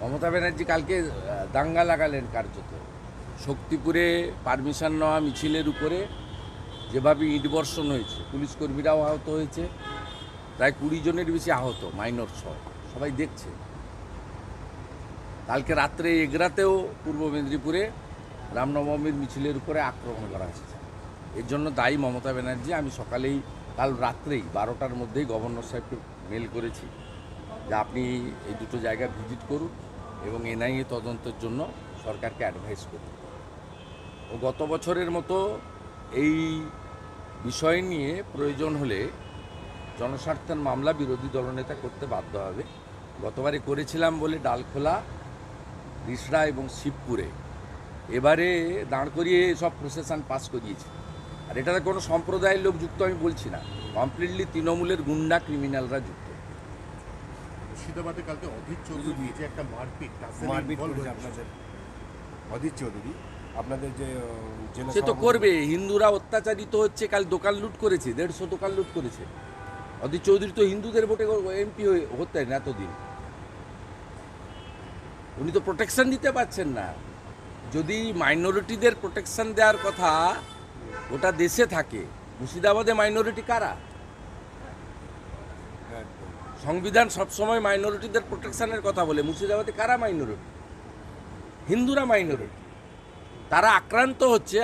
মমতা ব্যানার্জি কালকে দাঙ্গা লাগালেন কার্যত। শক্তিপুরে পারমিশন নেওয়া মিছিলের উপরে যেভাবে ইট বর্ষণ হয়েছে, পুলিশ কর্মীরাও আহত হয়েছে, প্রায় কুড়ি জনের বেশি আহত, মাইনর সহ সবাই দেখছে। কালকে রাত্রে এগরাতেও পূর্ব মেদিনীপুরে রামনবমীর মিছিলের উপরে আক্রমণ করা হয়েছে। এর জন্য দায়ী মমতা ব্যানার্জি, আমি সকালেই, কাল রাত্রেই বারোটার মধ্যেই গভর্নর সাহেবকে মেল করেছি। যে আপনি এই দুটো জায়গা ভিজিট করুন এবং এনআইএ তদন্তের জন্য সরকারকে অ্যাডভাইস করুন। ও গত বছরের মতো এই বিষয় নিয়ে প্রয়োজন হলে জনস্বার্থের মামলা বিরোধী দলনেতা করতে বাধ্য হবে। গতবারে করেছিলাম বলে ডালখোলা, রিসড়া এবং শিবপুরে। এবারে দাঁড় করিয়ে সব প্রসেশন পাস করিয়েছে। আর এটাতে কোনো সম্প্রদায়ের লোক যুক্ত আমি বলছি না। কমপ্লিটলি তৃণমূলের গুন্ডা ক্রিমিনালরা যুক্ত। মুর্শিদাবাদে কালকে অধীর চৌধুরী যে একটা মারপিট তাতে মারপিট করেছে আপনাদের। অধীর চৌধুরী আপনাদের যে সে তো করবে হিন্দুরা অত্যাচারিত হচ্ছে কাল দোকান লুট করেছে দেড়শো দোকান লুট করেছে। অধীর চৌধুরী তো হিন্দুদের ভোটে এমপি হতেন এতদিন। উনি তো প্রোটেকশন দিতে পারছেন না। যদি মাইনরিটিদের প্রোটেকশন দেওয়ার কথা ওটা দেশে থাকে মুর্শিদাবাদে মাইনরিটি কারা। সংবিধান সবসময় মাইনরিটিদের প্রোটেকশনের কথা বলে মুর্শিদাবাদে কারা মাইনরিটি? হিন্দুরা মাইনরিটি। তারা আক্রান্ত হচ্ছে।